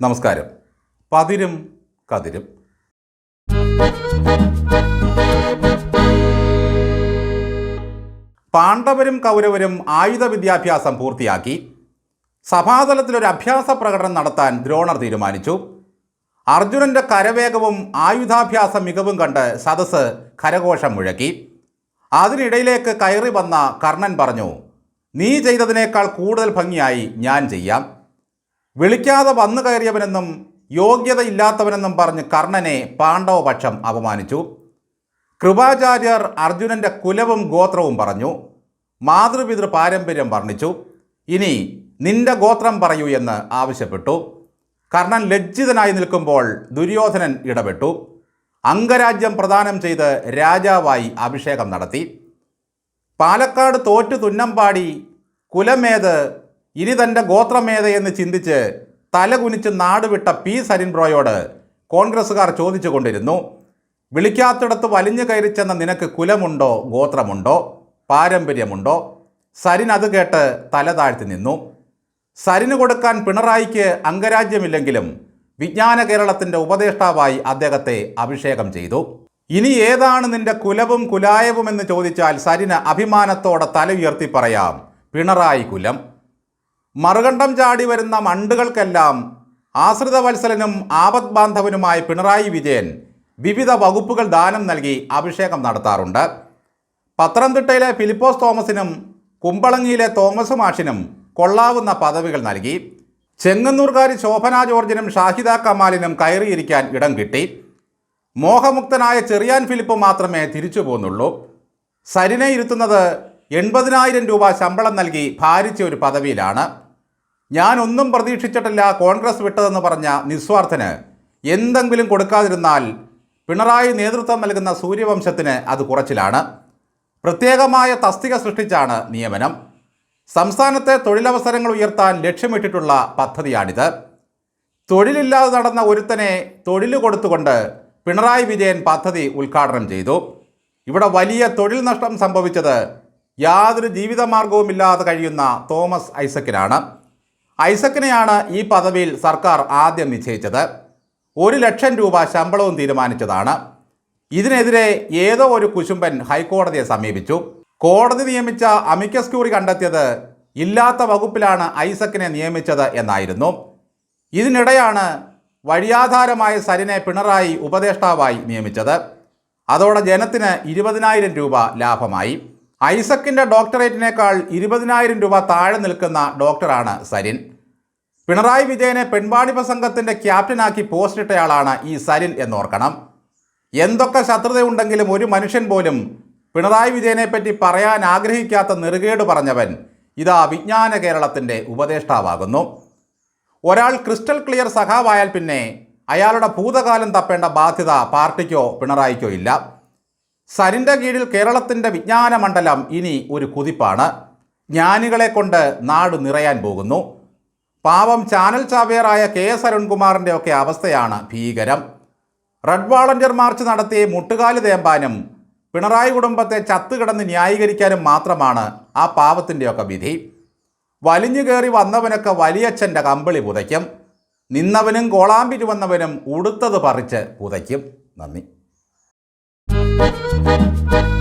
നമസ്കാരം. പതിരും കതിരും. പാണ്ഡവരും കൗരവരും ആയുധ വിദ്യാഭ്യാസം പൂർത്തിയാക്കി സഭാതലത്തിലൊരു അഭ്യാസ പ്രകടനം നടത്താൻ ദ്രോണർ തീരുമാനിച്ചു. അർജുനന്റെ കരവേഗവും ആയുധാഭ്യാസ മികവും കണ്ട് സദസ്സ് കരഘോഷം മുഴക്കി. അതിനിടയിലേക്ക് കയറി വന്ന കർണൻ പറഞ്ഞു നീ ചെയ്തതിനേക്കാൾ കൂടുതൽ ഭംഗിയായി ഞാൻ ചെയ്യാം. വിളിക്കാതെ വന്നു കയറിയവനെന്നും യോഗ്യതയില്ലാത്തവനെന്നും പറഞ്ഞ് കർണനെ പാണ്ഡവപക്ഷം അപമാനിച്ചു. കൃപാചാര്യർ അർജുനന്റെ കുലവും ഗോത്രവും പറഞ്ഞു. മാതൃപിതൃ പാരമ്പര്യം വർണിച്ചു. ഇനി നിന്റെ ഗോത്രം പറയൂ എന്ന് ആവശ്യപ്പെട്ടു. കർണൻ ലജ്ജിതനായി നിൽക്കുമ്പോൾ ദുര്യോധനൻ ഇടപെട്ടു. അംഗരാജ്യം പ്രദാനം ചെയ്ത് രാജാവായി അഭിഷേകം നടത്തി. പാലക്കാട് തോറ്റു തുന്നമ്പാടി കുലമേത് ഇനി തന്റെ ഗോത്രമേധയെന്ന് ചിന്തിച്ച് തലകുനിച്ച് നാടുവിട്ട പി. സരിൻബ്രോയോട് കോൺഗ്രസ്സുകാർ ചോദിച്ചു കൊണ്ടിരുന്നു വിളിക്കാത്തിടത്ത് വലിഞ്ഞു കയറി ചെന്ന നിനക്ക് കുലമുണ്ടോ ഗോത്രമുണ്ടോ പാരമ്പര്യമുണ്ടോ? സരിൻ അത് കേട്ട് തല താഴ്ത്തി നിന്നു. സരിന് കൊടുക്കാൻ പിണറായിക്ക് അംഗരാജ്യമില്ലെങ്കിലും വിജ്ഞാന കേരളത്തിന്റെ ഉപദേഷ്ടാവായി അദ്ദേഹത്തെ അഭിഷേകം ചെയ്തു. ഇനി ഏതാണ് നിന്റെ കുലവും കുലായവും എന്ന് ചോദിച്ചാൽ സരിന് അഭിമാനത്തോടെ തല ഉയർത്തി പറയാം പിണറായി കുലം. മറുകണ്ഠം ചാടി വരുന്ന മണ്ടുകൾക്കെല്ലാം ആശ്രിതവത്സലനും ആപത് ബാന്ധവനുമായ പിണറായി വിജയൻ വിവിധ വകുപ്പുകൾ ദാനം നൽകി അഭിഷേകം നടത്താറുണ്ട്. പത്തനംതിട്ടയിലെ ഫിലിപ്പോസ് തോമസിനും കുമ്പളങ്ങിയിലെ തോമസ് മാഷിനും കൊള്ളാവുന്ന പദവികൾ നൽകി. ചെങ്ങന്നൂർക്കാരി ശോഭന ജോർജിനും ഷാഹിദ കമാലിനും കയറിയിരിക്കാൻ ഇടം കിട്ടി. മോഹമുക്തനായ ചെറിയാൻ ഫിലിപ്പ് മാത്രമേ തിരിച്ചു പോന്നുള്ളൂ. സരിനെ ഇരുത്തുന്നത് എൺപതിനായിരം രൂപ ശമ്പളം നൽകി ഭാരിച്ച ഒരു പദവിയിലാണ്. ഞാൻ ഒന്നും പ്രതീക്ഷിച്ചിട്ടില്ല കോൺഗ്രസ് വിട്ടതെന്ന് പറഞ്ഞ നിസ്വാർത്ഥന് എന്തെങ്കിലും കൊടുക്കാതിരുന്നാൽ പിണറായി നേതൃത്വം നൽകുന്ന സൂര്യവംശത്തിന് അത് കുറച്ചിലാണ്. പ്രത്യേകമായ തസ്തിക സൃഷ്ടിച്ചാണ് നിയമനം. സംസ്ഥാനത്തെ തൊഴിലവസരങ്ങൾ ഉയർത്താൻ ലക്ഷ്യമിട്ടിട്ടുള്ള പദ്ധതിയാണിത്. തൊഴിലില്ലാതെ നടന്ന ഒരുത്തനെ തൊഴിൽ കൊടുത്തുകൊണ്ട് പിണറായി വിജയൻ പദ്ധതി ഉദ്ഘാടനം ചെയ്തു. ഇവിടെ വലിയ തൊഴിൽ നഷ്ടം സംഭവിച്ചത് യാതൊരു ജീവിതമാർഗവുമില്ലാതെ കഴിയുന്ന തോമസ് ഐസക്കിനാണ്. ഐസക്കിനെയാണ് ഈ പദവിയിൽ സർക്കാർ ആദ്യം നിശ്ചയിച്ചത്. ഒരു ലക്ഷം രൂപ ശമ്പളവും തീരുമാനിച്ചതാണ്. ഇതിനെതിരെ ഏതോ ഒരു കുശുംബൻ ഹൈക്കോടതിയെ സമീപിച്ചു. കോടതി നിയമിച്ച അമിക്കസ് ക്യൂറി കണ്ടെത്തിയത് ഇല്ലാത്ത വകുപ്പിലാണ് ഐസക്കിനെ നിയമിച്ചത് എന്നായിരുന്നു. ഇതിനിടെയാണ് വഴിയാധാരമായ സരിനെ പിണറായി ഉപദേഷ്ടാവായി നിയമിച്ചത്. അതോടെ ജനത്തിന് ഇരുപതിനായിരം രൂപ ലാഭമായി. ഐസക്കിന്റെ ഡോക്ടറേറ്റിനേക്കാൾ ഇരുപതിനായിരം രൂപ താഴെ നിൽക്കുന്ന ഡോക്ടറാണ് സരിൻ. പിണറായി വിജയനെ പെൺവാണിഭ സംഘത്തിന്റെ ക്യാപ്റ്റനാക്കി പോസ്റ്റിട്ടയാളാണ് ഈ സരിൻ എന്നോർക്കണം. എന്തൊക്കെ ശത്രുതയുണ്ടെങ്കിലും ഒരു മനുഷ്യൻ പോലും പിണറായി വിജയനെപ്പറ്റി പറയാൻ ആഗ്രഹിക്കാത്ത നെറുകേട് പറഞ്ഞവൻ ഇതാ വിജ്ഞാന കേരളത്തിന്റെ ഉപദേഷ്ടാവാകുന്നു. ഒരാൾ ക്രിസ്റ്റൽ ക്ലിയർ സഖാവായാൽ പിന്നെ അയാളുടെ ഭൂതകാലം തപ്പേണ്ട ബാധ്യത പാർട്ടിക്കോ പിണറായിക്കോ ഇല്ല. സരിന്റെ കീഴിൽ കേരളത്തിന്റെ വിജ്ഞാന മണ്ഡലം ഇനി ഒരു കുതിപ്പാണ്. ജ്ഞാനികളെ കൊണ്ട് നാട് നിറയാൻ പോകുന്നു. പാവം ചാനൽ ചാവേറായ കെ എസ് അരുൺകുമാറിന്റെ ഒക്കെ അവസ്ഥയാണ് ഭീകരം. റെഡ് വാളണ്ടിയർ മാർച്ച് നടത്തി മുട്ടുകാൽ തേമ്പാനും പിണറായി കുടുംബത്തെ ചത്തുകിടന്ന് ന്യായീകരിക്കാനും മാത്രമാണ് ആ പാവത്തിന്റെയൊക്കെ വിധി. വലിഞ്ഞു കയറി വന്നവനൊക്കെ വലിയച്ഛന്റെ കമ്പിളി പുതയ്ക്കും. നിന്നവനും കോളാമ്പിരി വന്നവനും ഉടുത്തത് പറിച്ച് പുതയ്ക്കും. നന്ദി. Thank you.